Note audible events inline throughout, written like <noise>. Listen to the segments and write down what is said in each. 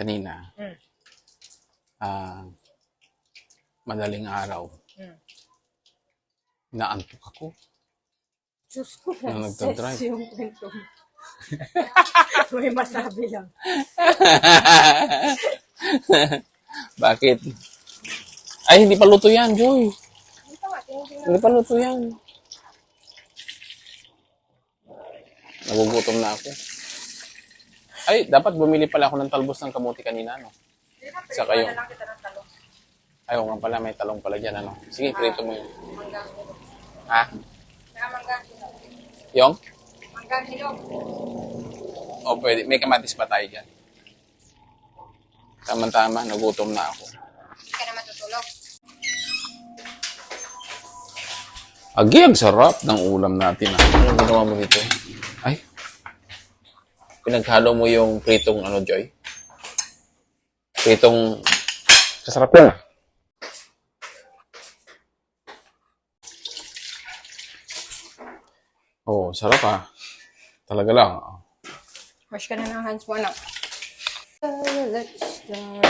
kanina, Mm. ah, madaling araw, Mm. naantok ako. Diyos ko, Nung nagdadrive. sense yung kwento mo. <laughs> May masabi lang. <laughs> Bakit? Ay, hindi pa luto yan, Joy. Ito nga, tingin Hindi pa luto yan. Nagugutom na ako. Ay, dapat bumili pala ako ng talbos ng kamuti kanina, no? Ng talong. Ayaw nga pala, may talong pala dyan, ano? Sige, prito mo yun. Ha? Yung? O, pwede. May kamatis pa tayo dyan. Tama-tama, nagutom na ako. Hindi ka na matutulog. Agi, ang sarap ng ulam natin. Ah. Ano ginawa mo dito? Ay. Pinaghalo mo yung pritong ano, Joy? Pritong... Kasarap yan. Oo, oh, sarap ah. Talaga lang. Wash ka na ng hands mo, anak. Let's start.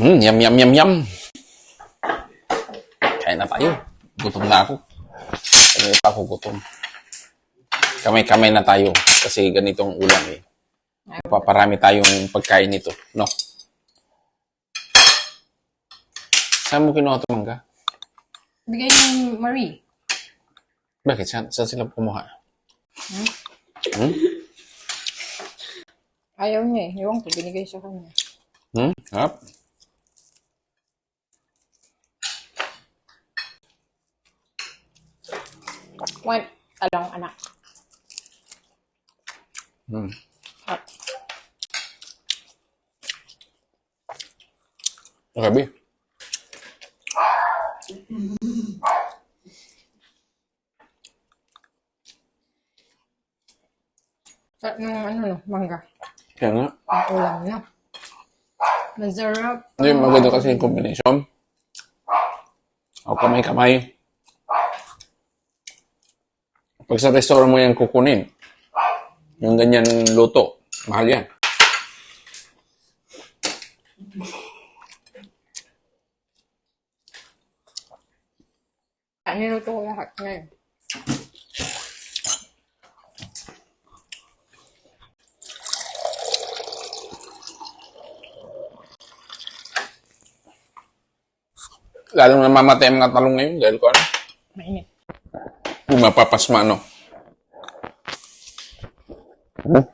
Hmm, yum, yum, yum, yum. Kain na tayo. Gutom na ako. Kanina pa ako gutom. Kamay-kamay na tayo. Kasi ganitong ulam eh. Paparami tayong pagkain nito. No? Saan mo kinuha ito, mangga? Bigay ni Marie. Bakit? Saan, saan sila kumuha? Hmm? Ayaw niya eh. Ewan ko, binigay sa kanya. Hmm? Harap? One, talong anak. Hmm. Hot. Grabe. Sa nung ano no, mangga. Kaya nga. Ang ulam na. Masarap. Hindi, maganda kasi yung combination. O kamay-kamay. Pag sa restaurant mo yan kukunin, yung ganyan luto, mahal yan. Niluto ko lahat ngayon. Lalong namamatay ang mga talong ngayon dahil ko ano, Mainit. Yung mapapasma, no? Hmm?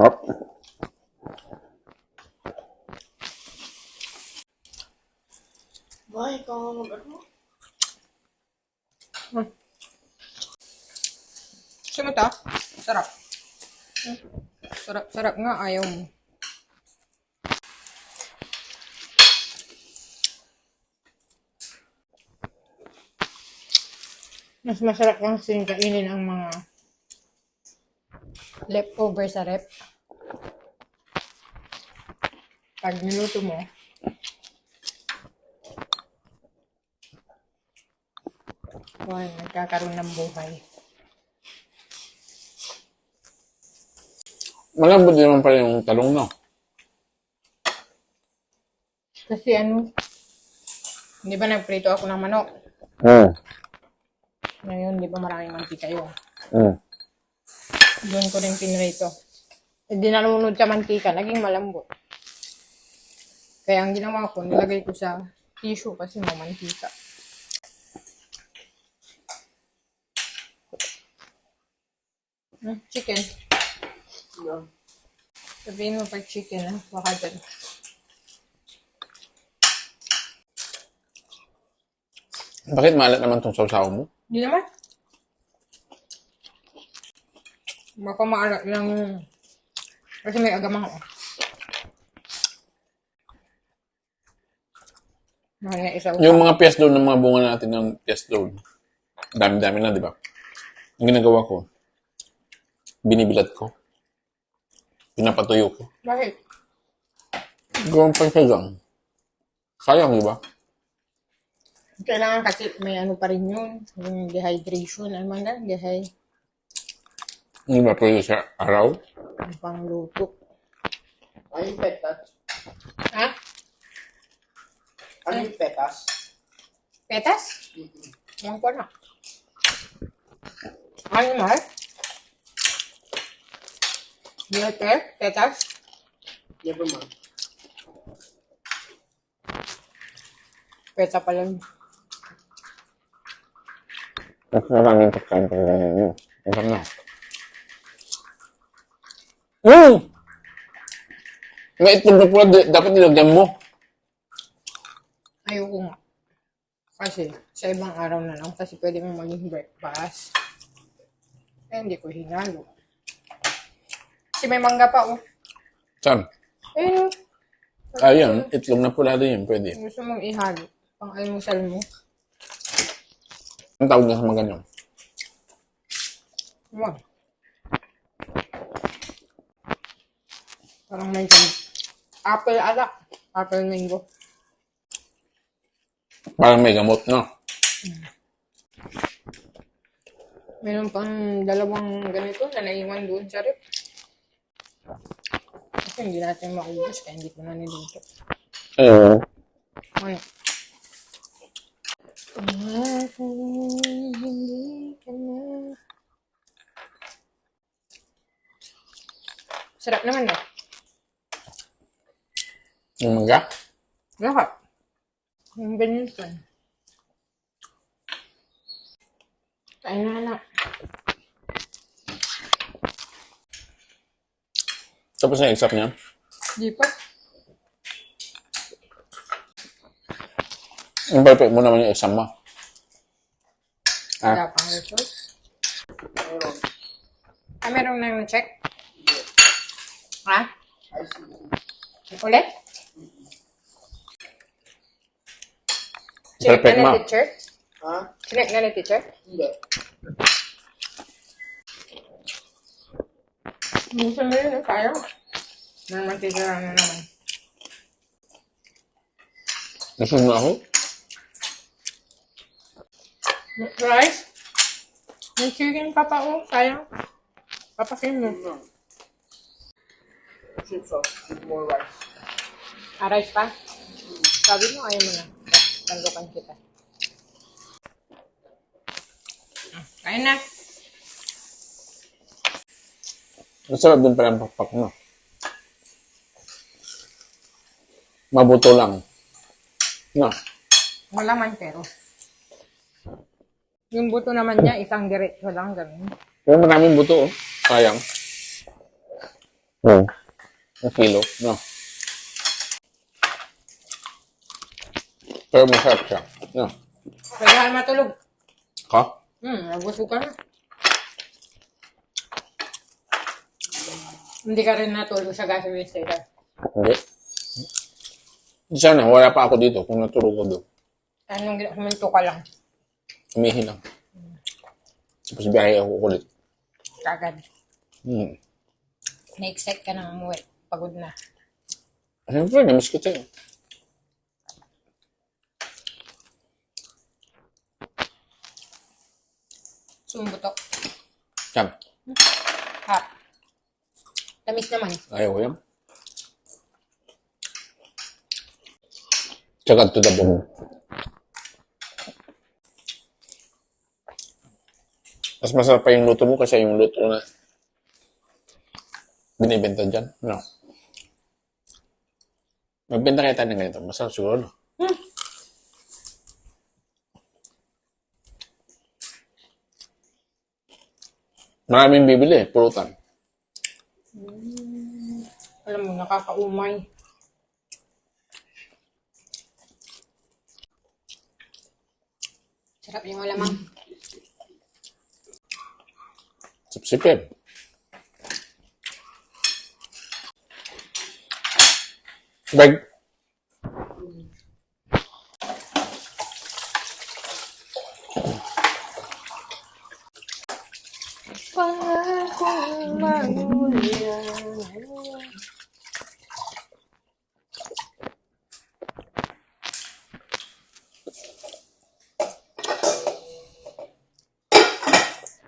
Hop. Boy, ikaw nga mag-ano? Gusto mo to? Sarap. Sarap, sarap nga. Ayaw mo. Mas masarap kasi kainin ang mga leftover sa rep. Pag niluto mo, Wow, nagkakaroon ng buhay. Malambot din naman pala yung talong, no? Kasi ano, di ba nagprito ako ng manok? Hmm. Ngayon, di ba maraming mantika yun? Hmm. Doon ko rin pinrito. E di nalunod sa mantika, naging malambot. Kaya ang ginawa ko, nilagay ko sa tissue kasi mamantika. Hmm, chicken. Yeah. Sabihin mo pag chicken, ha? Baka dyan. Bakit maalat naman tong sausaw mo? Hindi naman. Baka maalat lang yun. Kasi may agamang oh. Mga isa Yung mga pias doon ng mga bunga natin ng pias doon, dami-dami na, di ba? Ang ginagawa ko, binibilad ko. Pinapatuyo ko. Bakit? Gawang pansagang. Sayang, di ba? Kailangan kasi may ano pa rin yun. Yung dehydration. Ano man na? Dehy. Hindi ba pwede sa araw? Ang pangluto. Ano yung petas? Ha? Ano yung petas? Petas? Ewan ko na. Ano mahal? Diyote? Petas? Never mind. Peta pala yun. Mas maraming pagkain pag ganyan yun. Masarap na. Mm! May itlog na pula, dapat nilagyan mo. Ayoko nga. Kasi, sa ibang araw na lang. Kasi pwede mo maging breakfast. Eh, hindi ko hinalo. Kasi may mangga pa, oh. Saan? Ayun. Ayun, itlog na pula din yun, pwede. Gusto mong ihalo. Pang almusal mo. Ang tawag na sa mga ganyan. Wag. Parang may gan- Apple alak. Apple mango. Parang may gamot, no? Meron pang dalawang ganito na naiwan doon sa rep. Kasi hindi natin maubos kaya hindi ko na niluto. Oo. Ano? Ako'y hindi ka na. Sarap naman eh. Yung mangga? Lahat. Yung ganyan Kain na na. Tapos na exam niya. Di pa. Yung perfect mo naman yung exam mo. Wala Ah, pang result. Meron. Ah, meron na yung check? Ha? I see. Ulit? perfect na ni teacher? Ha? Chinek na ni teacher? Hindi. Minsan mo yun. Na naman teacher na naman. Nasunod na ako. Rice? May chicken pa pa, oh. Sayang. Papakin mo. No. Chips sauce with more rice. Ah, rice pa? Sabi mo, ayaw mo na. Tandukan kita. Kain na. Masarap din pala ang pakpak mo. Mabuto lang. No. Wala man pero. Yung buto naman niya, isang diretso lang ganun. Pero maraming buto, oh. Sayang. Oo. Ang kilo, no. Pero masarap siya. No. Kailangan matulog. Ka? Hmm, nagusto ka na. Hindi ka rin natulog sa gasoline station. Hindi. Sana, wala pa ako dito kung natulog ko doon. Anong gina- huminto ka lang. Umihi lang. Tapos biyahe ako ulit. Kagad. Hmm. Na-excite ka nang umuwi. Pagod na. Siyempre, namiss ko tayo. Sumbutok. Yan. Ha. Tamis naman. Ayaw ko yan. Tsaka to the bone. Mas masarap pa yung luto mo kasi yung luto na binibenta dyan. No. Magbenta kaya tayo ng ganito. Masarap siguro. no? Maraming bibili, pulutan. Alam mo, nakakaumay. Sarap yung alamang. Sipsipin. sipin. Baik.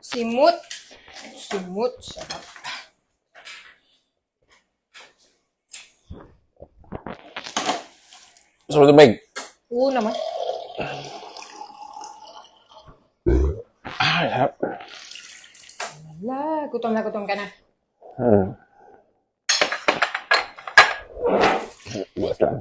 Simut Simut. Sarap. Mo tubig? Oo naman. Ah, harap. Wala. Gutom na gutom ka na. Hmm. Bukas lang.